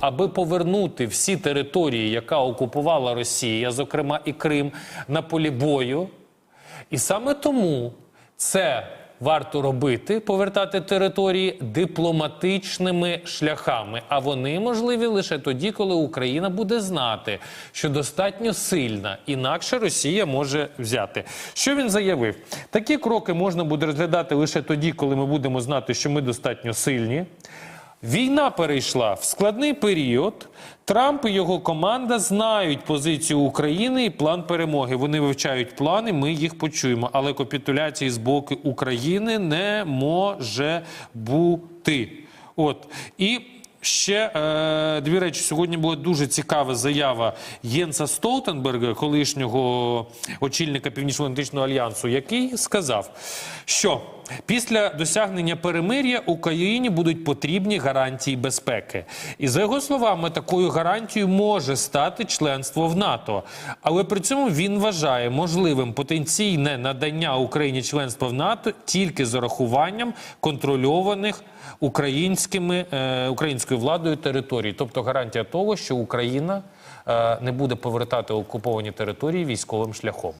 аби повернути всі території, яка окупувала Росія, зокрема і Крим, на полі бою. І саме тому це варто робити, повертати території дипломатичними шляхами. А вони можливі лише тоді, коли Україна буде знати, що достатньо сильна, інакше Росія може взяти. Що він заявив? Такі кроки можна буде розглядати лише тоді, коли ми будемо знати, що ми достатньо сильні. Війна перейшла в складний період. Трамп і його команда знають позицію України і план перемоги. Вони вивчають плани, ми їх почуємо. Але капітуляції з боку України не може бути. От і. Ще е, дві речі. Сьогодні була дуже цікава заява Єнса Столтенберга, колишнього очільника Північно-Атлантичного альянсу, який сказав, що після досягнення перемир'я Україні будуть потрібні гарантії безпеки. І за його словами, такою гарантією може стати членство в НАТО. Але при цьому він вважає можливим потенційне надання Україні членства в НАТО тільки з урахуванням контрольованих українськими е, українською владою територій, тобто гарантія того, що Україна е, не буде повертати окуповані території військовим шляхом.